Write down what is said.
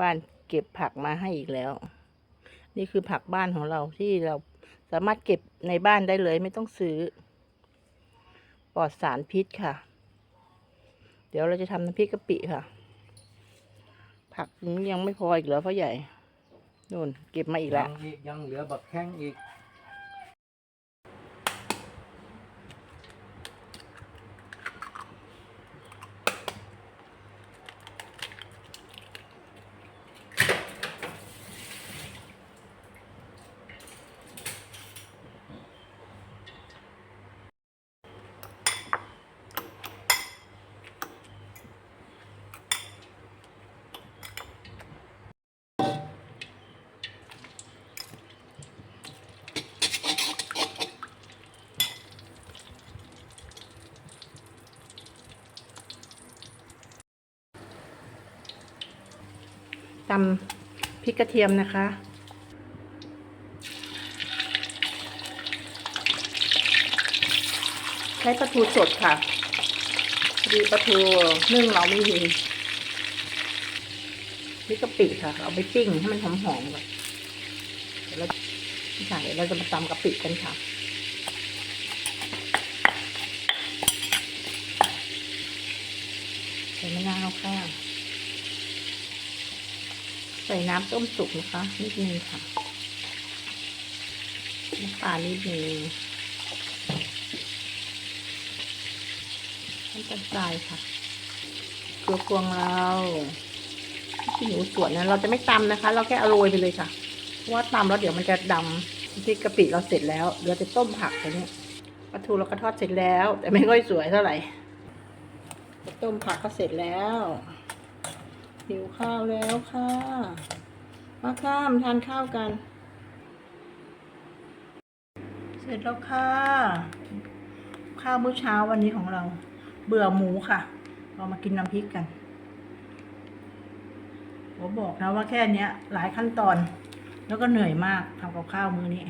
บ้านเก็บผักมาให้อีกแล้ว นี่คือผักบ้านของเราที่เราสามารถเก็บในบ้านได้เลยไม่ต้องซื้อ ปลอดสารพิษค่ะ เดี๋ยวเราจะทำน้ำพริกกะปิค่ะ ผักยังไม่พออีกเหรอพ่อใหญ่นู่นเก็บมาอีกแล้ว ยังอีกยังเหลือบักแข้งอีก ตำพริกกระเทียมนะคะ ใช้ปลาทูสดค่ะดีปลาทูนึ่งเราไม่มีพริกะปิค่ะ เอาไปปิ้งให้มันหอมๆก่อนเดี๋ยวเราใช่เราจะมาตำกะปิกันค่ะใส่มะนาวค่ะใส่น้ำต้มสุกนะคะนิดนึงค่ะน้ำปลานิดนึงน้ำตาลทรายค่ะเกลือพวงเราที่หนูสวนนะเราจะไม่ตำนะคะ เราแค่อโรยไปเลยค่ะเพราะว่าตำแล้วเดี๋ยวมันจะดำพริกกะปิเราเสร็จแล้วเดี๋ยวจะต้มผักตัวนี้ปลาทูเราก็ทอดเสร็จแล้ว แต่ไม่ค่อยสวยเท่าไหร่ต้มผักก็เสร็จแล้ว หิวข้าวแล้วค่ะ มาข้ามทานข้าวกัน เสร็จแล้วค่ะ ข้าวมื้อเช้าวันนี้ของเรา เบื่อหมูค่ะ เรามากินน้ำพริกกันผมบอกนะว่าแค่นี้หลายขั้นตอน แล้วก็เหนื่อยมากทำกับข้าวมื้อนี้